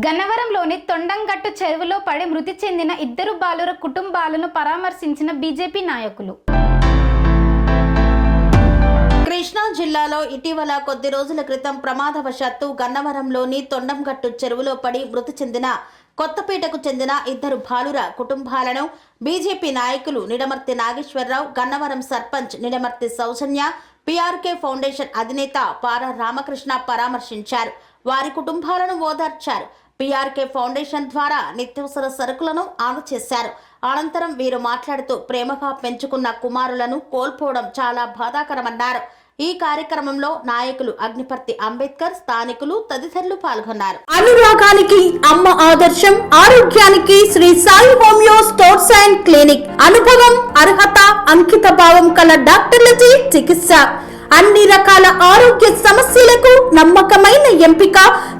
గన్నవరంలోని తొండంగట్టు చెరువులో పడి మృతి చెందిన ఇద్దరు బాలుర కుటుంబాలను పరామర్శించిన బీజేపీ నాయకులు. కృష్ణా జిల్లాలో ఇటీవల కొద్ది రోజుల క్రితం ప్రమాదవశాత్తు గన్నవరంలోని తొండంగట్టు చెరువులో పడి మృతి చెందిన కొత్తపేటకు చెందిన ఇద్దరు బాలుర కుటుంబాలను బీజేపీ నాయకులు నిడమర్తి నాగేశ్వరరావు గన్నవరం సర్పంచ్ నిడమర్తి సౌజన్య పీఆర్కే ఫౌండేషన్ అధినేత పార రామకృష్ణ పరామర్శించారు. వారి కుటుంబాలను ఓదార్చారు. పీఆర్కే ఫౌండేషన్ ద్వారా నిత్యావసర సరుకులను అందజేశారు అనంతరం వీరు మాట్లాడుతూ ప్రేమగా పెంచుకున్న కుమారులను కోల్పోవడం చాలా బాధాకరమన్నారు. ఈ కార్యక్రమంలో నాయకులు అగ్నిపర్తి అంబేద్కర్ స్థానికులు తదితరులు పాల్గొన్నారు. అనురాగానికి అమ్మ ఆదర్శం ఆరోగ్యానికి Sri Sai homeo stores and clinic అనుభవం అర్హత అంకిత భావం కల డాక్టర్లచే చికిత్స. అన్ని రకాల ఆరోగ్య సమస్యలకు నమ్మకమైన ఎంపిక